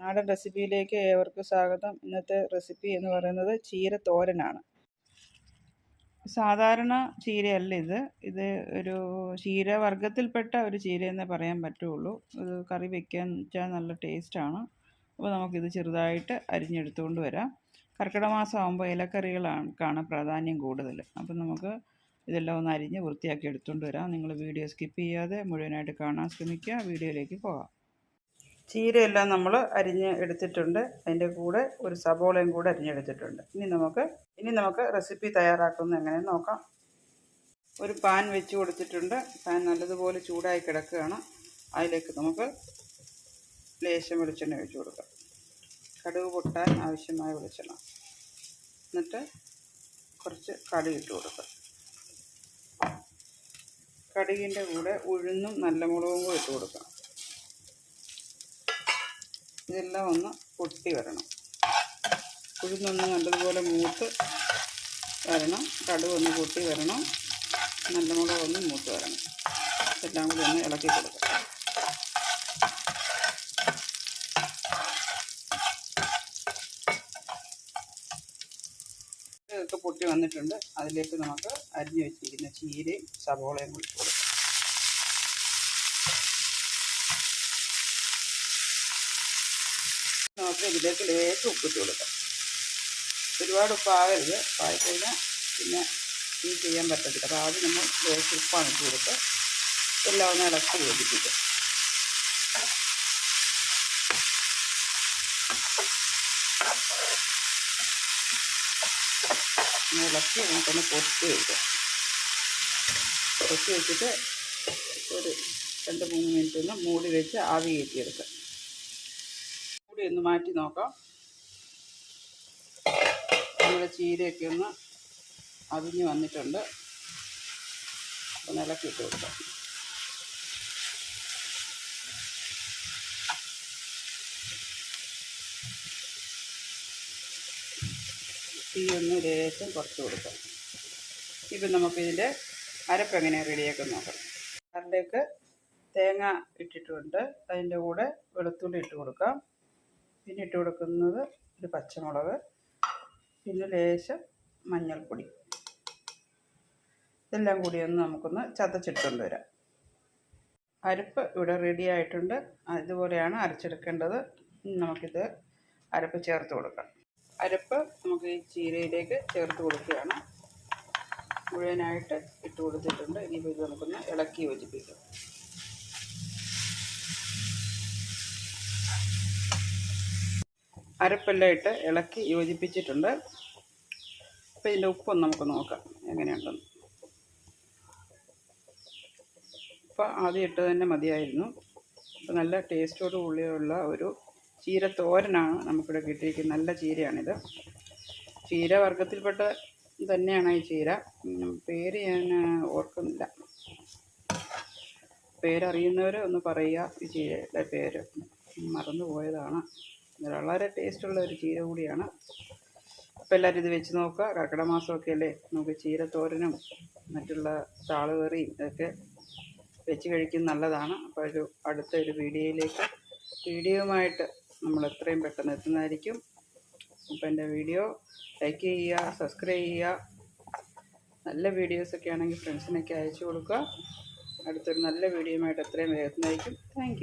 നാടൻ റെസിപ്പിയിലേക്ക് ഏവർക്കും സ്വാഗതം. ഇന്നത്തെ റെസിപ്പി എന്ന് പറയുന്നത് ചീര തോരനാണ്. സാധാരണ ചീരയല്ല ഇത്. ഇത് ഒരു ചീര വർഗത്തിൽപ്പെട്ട ഒരു ചീരയെന്നേ പറയാൻ പറ്റുള്ളൂ. ഇത് കറി വെക്കാൻ വെച്ചാൽ നല്ല ടേസ്റ്റാണ്. അപ്പോൾ നമുക്കിത് ചെറുതായിട്ട് അരിഞ്ഞെടുത്തുകൊണ്ട് വരാം. കർക്കിടക മാസം ആകുമ്പോൾ ഇലക്കറികളാണ് പ്രാധാന്യം കൂടുതൽ. അപ്പം നമുക്ക് ഇതെല്ലാം ഒന്ന് അരിഞ്ഞ് വൃത്തിയാക്കി എടുത്തുകൊണ്ട് വരാം. നിങ്ങൾ വീഡിയോ സ്കിപ്പ് ചെയ്യാതെ മുഴുവനായിട്ട് കാണാൻ ശ്രമിക്കുക. വീഡിയോയിലേക്ക് പോകാം. ചീരയെല്ലാം നമ്മൾ അരിഞ്ഞ് എടുത്തിട്ടുണ്ട്. അതിന്റെ കൂടെ ഒരു സബോളയും കൂടെ അരിഞ്ഞെടുത്തിട്ടുണ്ട്. ഇനി നമുക്ക് ഇനി നമുക്ക് റെസിപ്പി തയ്യാറാക്കുന്നത് എങ്ങനെയെന്ന് നോക്കാം. ഒരു പാൻ വെച്ച് കൊടുത്തിട്ടുണ്ട്. പാൻ നല്ലതുപോലെ ചൂടായി കിടക്കുകയാണ്. അതിലേക്ക് നമുക്ക് ലേശം വെളിച്ചെണ്ണ ഒഴിച്ചു കൊടുക്കാം. കടുക് പൊട്ടാൻ ആവശ്യമായ വെളിച്ചെണ്ണ. എന്നിട്ട് കുറച്ച് കടുക് ഇട്ട് കൊടുക്കുക കടുകിന്റെ കൂടെ ഉഴുന്നും നല്ല മുളകും കൂടെ ഇട്ട് കൊടുക്കാം. ഇതെല്ലാം ഒന്ന് പൊട്ടി വരണം. ഉഴുന്നൊന്ന് നല്ലതുപോലെ മൂത്ത് വരണം. കടുക് ഒന്ന് പൊട്ടി വരണം. നല്ല മുളക് ഒന്ന് മൂത്ത് വരണം. എല്ലാം കൂടി ഒന്ന് ഇളക്കി കൊടുക്കണം ഇതൊക്കെ പൊട്ടി വന്നിട്ടുണ്ട്. അതിലേക്ക് നമുക്ക് അരിഞ്ഞു വെച്ചിരിക്കുന്ന ചീരയും സവോളയും കൂടി നമുക്ക് ഇതിലേക്ക് ലേശം ഉപ്പിട്ട് കൊടുക്കാം. ഒരുപാട് ഉപ്പാകരുത്. ഉപ്പായിക്കഴിഞ്ഞാൽ പിന്നെ ഈ ചെയ്യാൻ പറ്റത്തില്ല. അപ്പോൾ ആദ്യം നമ്മൾ ലേശം ഉപ്പാണ് ഇട്ട് കൊടുത്ത് എല്ലാം ഒന്ന് ഇളക്കി യോജിപ്പിക്കും. ഇളക്കി നമുക്കൊന്ന് പൊത്തി വയ്ക്കാം. പൊത്തി വെച്ചിട്ട് ഒരു രണ്ട് മൂന്ന് മിനിറ്റ് ഒന്ന് മൂടി വെച്ച് ആവി കയറ്റിയെടുക്കാം. കൂടി ഒന്ന് മാറ്റി നോക്കാം. നമ്മുടെ ചീരയൊക്കെ ഒന്ന് അതിഞ്ഞ് വന്നിട്ടുണ്ട്. ഒന്ന് ഇളക്കിയിട്ട് കൊടുക്കാം. തീ ഒന്ന് ലേശം കുറച്ച് കൊടുക്കാം. ഇപ്പം നമുക്കിതിന്റെ അരപ്പ് എങ്ങനെയാണ് റെഡിയാക്കാൻ നോക്കാം. അതിലേക്ക് തേങ്ങ ഇട്ടിട്ടുണ്ട്. അതിന്റെ കൂടെ വെളുത്തുള്ളി ഇട്ട് കൊടുക്കാം. പിന്നെ ഇട്ട് കൊടുക്കുന്നത് ഒരു പച്ചമുളക് പിന്നെ ലേശം മഞ്ഞൾപ്പൊടി. ഇതെല്ലാം കൂടി ഒന്ന് നമുക്കൊന്ന് ചതച്ചിട്ടുകൊണ്ട് വരാം. അരപ്പ് ഇവിടെ റെഡി ആയിട്ടുണ്ട്. ഇതുപോലെയാണ് അരച്ചെടുക്കേണ്ടത്. നമുക്കിത് അരപ്പ് ചേർത്ത് കൊടുക്കാം. അരപ്പ് നമുക്ക് ഈ ചീരയിലേക്ക് ചേർത്ത് കൊടുക്കുകയാണ്. മുഴുവനായിട്ട് ഇട്ട് കൊടുത്തിട്ടുണ്ട്. ഇനിയിപ്പോൾ ഇത് നമുക്കൊന്ന് ഇളക്കി യോജിപ്പിക്കാം. അരപ്പെല്ലാം ഇട്ട് ഇളക്കി യോജിപ്പിച്ചിട്ടുണ്ട്. അപ്പോൾ ഇതിന്റെ ഉപ്പൊന്ന് നമുക്ക് നോക്കാം എങ്ങനെയുണ്ടെന്ന്. ഉപ്പ് ആദ്യം ഇട്ട് തന്നെ മതിയായിരുന്നു. അപ്പോൾ നല്ല ടേസ്റ്റോട് കൂടിയുള്ള ഒരു ചീര തോരനാണ് നമുക്കിവിടെ കിട്ടിയിരിക്കുന്നത്. നല്ല ചീരയാണിത്. ചീര വർഗത്തിൽപ്പെട്ട തന്നെയാണ് ഈ ചീര. പേര് ഞാൻ ഓർക്കുന്നില്ല. പേരറിയുന്നവർ ഒന്ന് പറയുക ഈ ചീരയുടെ പേര്. മറന്നു പോയതാണ് വളരെ ടേസ്റ്റുള്ള ഒരു ചീര കൂടിയാണ്. അപ്പോൾ എല്ലാവരും ഇത് വെച്ച് നോക്കുക. കർക്കിടക മാസമൊക്കെ അല്ലേ നമുക്ക് ചീരത്തോരനും മറ്റുള്ള താളുകറിയും ഇതൊക്കെ വെച്ച് കഴിക്കുന്ന നല്ലതാണ്. അപ്പോൾ ഒരു അടുത്ത ഒരു വീഡിയോയിലേക്ക് വീഡിയോയുമായിട്ട് നമ്മൾ എത്രയും പെട്ടെന്ന് എത്തുന്നതായിരിക്കും. അപ്പോൾ എന്റെ വീഡിയോ ലൈക്ക് ചെയ്യുക സബ്സ്ക്രൈബ് ചെയ്യുക. നല്ല വീഡിയോസൊക്കെ ആണെങ്കിൽ ഫ്രണ്ട്സിനൊക്കെ അയച്ചു കൊടുക്കുക. അടുത്തൊരു നല്ല വീഡിയോയുമായിട്ട് എത്രയും വേഗത്തിനായിരിക്കും. താങ്ക്